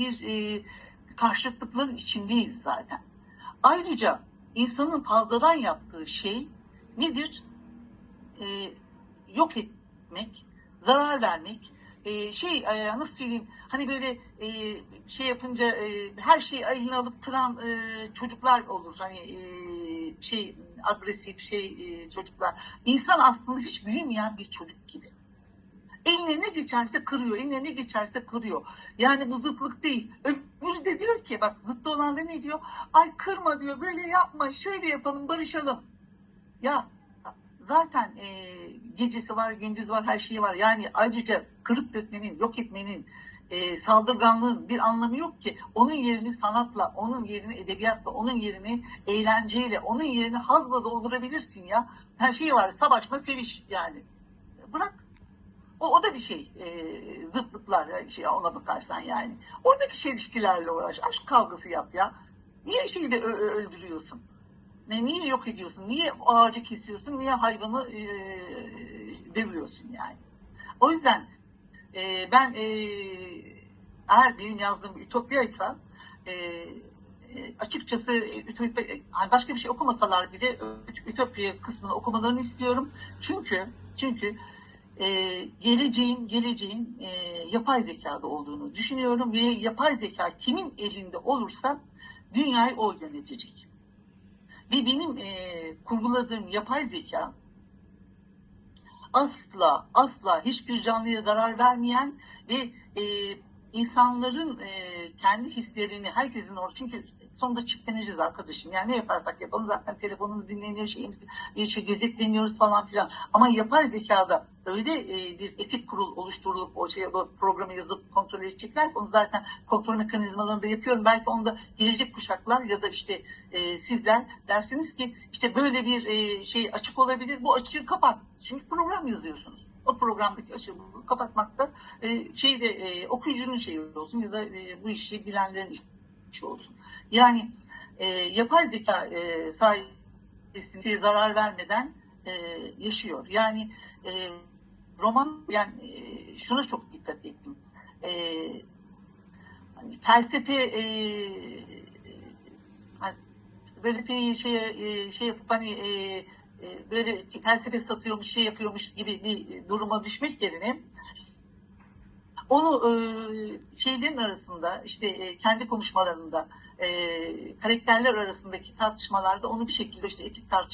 bir e, karşıtlıkların içindeyiz zaten. Ayrıca insanın fazladan yaptığı şey nedir? E, yok etmek, zarar vermek, e, şey e, nasıl söyleyeyim hani böyle e, şey yapınca e, her şeyi eline alıp kıran e, çocuklar olur hani e, şey agresif şey e, çocuklar. İnsan aslında hiç büyümeyen bir çocuk gibi. Eline ne geçerse kırıyor, eline ne geçerse kırıyor. Yani bu zıtlık değil. Öbürü de diyor ki bak zıttı olan da ne diyor? Ay kırma diyor, böyle yapma, şöyle yapalım, barışalım. Ya zaten e, gecesi var, gündüz var, her şeyi var. Yani ayrıca kırıp dökmenin, yok etmenin, e, saldırganlığın bir anlamı yok ki. Onun yerini sanatla, onun yerini edebiyatla, onun yerini eğlenceyle, onun yerini hazla doldurabilirsin ya. Her şey var, savaşma, seviş yani. Bırak. O, o da bir şey. E, zıtlıklar e, şey, ona bakarsan yani. Oradaki çelişkilerle uğraş. Aşk kavgası yap ya. Niye şeyi de öldürüyorsun? Ne, niye yok ediyorsun? Niye ağacı kesiyorsun? Niye hayvanı e, dövüyorsun yani? O yüzden e, ben e, eğer benim yazdığım Ütopya'ysa e, e, açıkçası Ütopya, hani başka bir şey okumasalar bile Ütopya kısmını okumalarını istiyorum. Çünkü çünkü e, geleceğin geleceğin e, yapay zekada olduğunu düşünüyorum ve yapay zeka kimin elinde olursa dünyayı o yönetecek. Ve benim e, kurguladığım yapay zeka asla asla hiçbir canlıya zarar vermeyen ve e, insanların e, kendi hislerini herkesin orada çünkü sonunda çiftleneceğiz arkadaşım. Yani ne yaparsak yapalım zaten telefonumuz dinleniyor, şeyimiz, şey, gözetleniyoruz falan filan. Ama yapay zekada öyle e, bir etik kurul oluşturulup o şey o programı yazıp kontrol edecekler onu zaten kontrol mekanizmalarını da yapıyorum. Belki onda gelecek kuşaklar ya da işte e, sizler dersiniz ki işte böyle bir e, şey açık olabilir. Bu açığı kapat. Çünkü program yazıyorsunuz. O programdaki açığı kapatmakta e, şeyde e, okuyucunun şeyi olsun ya da e, bu işi bilenlerin işi olsun. Yani e, yapay zeka e, sayesinde zarar vermeden e, yaşıyor. Yani e, roman yani e, şuna çok dikkat ettim. E, hani felsefe e, hani böyle bir şey e, şey yapıp hani e, böyle felsefe satıyormuş, şey yapıyormuş gibi bir duruma düşmek yerine onu e, şeylerin arasında işte e, kendi konuşmalarında e, karakterler arasındaki tartışmalarda onu bir şekilde işte etik tartışma